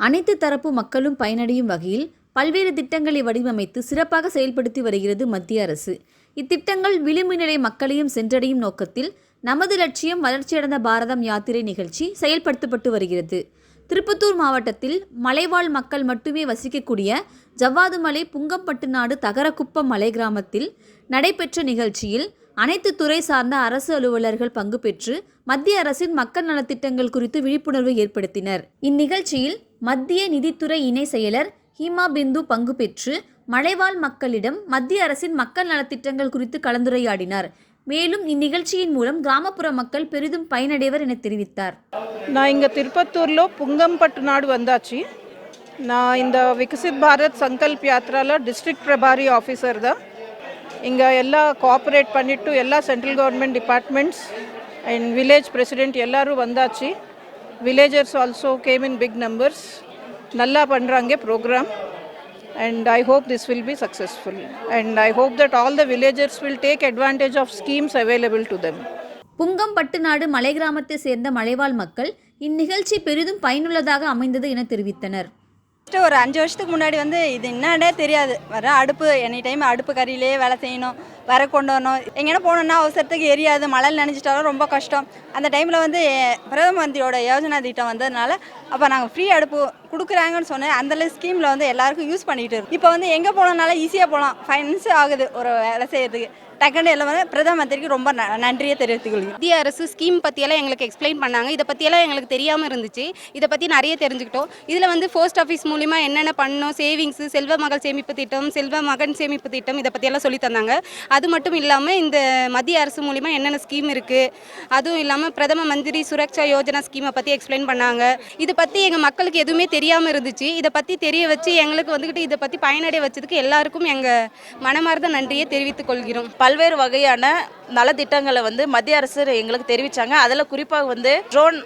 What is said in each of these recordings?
அனைத்து தரப்பு மக்களும் பயனடையும் வகையில் பல்வேறு திட்டங்களை வடிவமைத்து சிறப்பாக செயல்படுத்தி வருகிறது மத்திய அரசு. இத்திட்டங்கள் விளிம்பு நிலை மக்களையும் சென்றடையும் நோக்கத்தில் நமது லட்சியம் வளர்ச்சியடைந்த பாரதம் யாத்திரை நிகழ்ச்சி செயல்படுத்தப்பட்டு வருகிறது. திருப்பத்தூர் மாவட்டத்தில் மலைவாழ் மக்கள் மட்டுமே வசிக்கக்கூடிய ஜவ்வாதுமலை புங்கம்பட்டு நாடு தகரக்குப்பம் மலை கிராமத்தில் நடைபெற்ற நிகழ்ச்சியில் அனைத்து துறை சார்ந்த அரசு அலுவலர்கள் பங்கு பெற்று மத்திய அரசின் மக்கள் நலத்திட்டங்கள் குறித்து விழிப்புணர்வு ஏற்படுத்தினர். இந்நிகழ்ச்சியில் மத்திய நிதித்துறை இணை செயலர் ஹீமா பிந்து பங்கு பெற்று மலைவாழ் மக்களிடம் மத்திய அரசின் மக்கள் நலத்திட்டங்கள் குறித்து கலந்துரையாடினார். மேலும் இந்நிகழ்ச்சியின் மூலம் கிராமப்புற மக்கள் பெரிதும் பயனடைவர் என தெரிவித்தார். நான் இங்கே திருப்பத்தூரில் புங்கம்பட்டு நாடு வந்தாச்சு. நான் இந்த விகசித் பாரத் சங்கல்ப் யாத்திராவில் டிஸ்ட்ரிக்ட் பிரபாரி ஆஃபீஸர் தான். இங்கே எல்லா கோஆப்ரேட் பண்ணிட்டு எல்லா central government departments and village president எல்லாரும் வந்தாச்சு villagers also came in big numbers நல்லா பண்ணுறாங்க program and I hope this will be successful. And I hope that all the villagers will take advantage of schemes available to them. புங்கம்பட்டுநாடு மலை கிராமத்தை சேர்ந்த மலைவாழ் மக்கள் இந்நிகழ்ச்சி பெரிதும் பயனுள்ளதாக அமைந்தது என தெரிவித்தனர் ஃபஸ்ட்டு ஒரு அஞ்சு வருஷத்துக்கு முன்னாடி வந்து இது என்னன்னே தெரியாது. வர அடுப்பு எனி டைம் அடுப்பு கறியிலே வேலை செய்யணும் வர கொண்டு வரணும். எங்கேனா போகணுன்னா அவசரத்துக்கு எரியாது மழையில் நினைச்சிட்டாலும் ரொம்ப கஷ்டம். அந்த டைமில் வந்து பிரதம மந்திரியோட யோஜனா திட்டம் வந்ததுனால அப்போ நாங்கள் ஃப்ரீ அடுப்பு கொடுக்குறாங்கன்னு சொன்னேன். அந்த ஸ்கீமில் வந்து எல்லாருக்கும் யூஸ் பண்ணிகிட்டு இருக்கோம். இப்போ வந்து எங்கே போனோம்னால ஈஸியாக போகலாம். ஃபைனான்ஸ் ஆகுது ஒரு வேலை செய்யறதுக்கு. டக்குன்னு எல்லாம் வந்து பிரதம மந்திரிக்கு ரொம்ப ந- நன்றியை தெரிவித்துக் கொள்கிறேன். மத்திய அரசு ஸ்கீம் பற்றியெல்லாம் எங்களுக்கு எக்ஸ்பிளைன் பண்ணாங்க. இதை பற்றியெல்லாம் எங்களுக்கு தெரியாமல் இருந்துச்சு. இதை பற்றி நிறைய தெரிஞ்சுக்கிட்டோம். இதில் வந்து போஸ்ட் ஆஃபீஸ் மூலிமா என்னென்ன பண்ணணும் சேவிங்ஸு செல்வ மகள் சேமிப்பு திட்டம் செல்வ மகன் சேமிப்பு திட்டம் இதை பற்றியெல்லாம் சொல்லி தந்தாங்க. அது மட்டும் இல்லாமல் இந்த மத்திய அரசு மூலிமா என்னென்ன ஸ்கீம் இருக்குது அதுவும் இல்லாமல் பிரதம மந்திரி சுரக்ஷா யோஜனா ஸ்கீமை பற்றி எக்ஸ்பிளைன் பண்ணாங்க. இதை பற்றி எங்கள் மக்களுக்கு எதுவுமே தெரியாமல் இருந்துச்சு. இதை பற்றி தெரிய வச்சு எங்களுக்கு வந்துக்கிட்டு இதை பற்றி பயனடைய வச்சதுக்கு எல்லாருக்கும் எங்கள் மனமார்ந்த நன்றியை தெரிவித்துக் கொள்கிறோம். பல்வேறு வகையான நலத்திட்டங்களை வந்து மத்திய அரசு எங்களுக்கு தெரிவித்தாங்க அதில் குறிப்பாக வந்து ட்ரோன்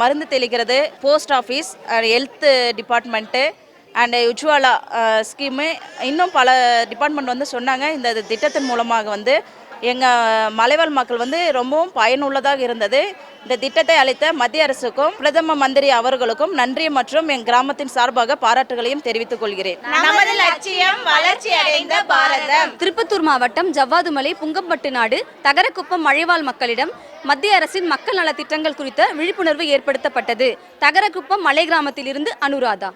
மருந்து தெளிக்கிறது post office health department and Ujjwala scheme இன்னும் பல டிபார்ட்மெண்ட் வந்து சொன்னாங்க. இந்த திட்டத்தின் மூலமாக வந்து எங்கள் மலைவாழ் மக்கள் வந்து ரொம்பவும் பயனுள்ளதாக இருந்தது. இந்த திட்டத்தை அளித்த மத்திய அரசுக்கும் பிரதம மந்திரி அவர்களுக்கும் நன்றி மற்றும் என் கிராமத்தின் சார்பாக பாராட்டுகளையும் தெரிவித்துக் கொள்கிறேன். நமது லட்சியம் வளர்ச்சி அடைந்த பாரதம். திருப்பத்தூர் மாவட்டம் ஜவ்வாதுமலை புங்கம்பட்டுநாடு தகரக்குப்பம் மழைவாழ் மக்களிடம் மத்திய அரசின் மக்கள் நலத்திட்டங்கள் குறித்த விழிப்புணர்வு ஏற்படுத்தப்பட்டது. தகரக்குப்பம் மலை கிராமத்திலிருந்து அனுராதா.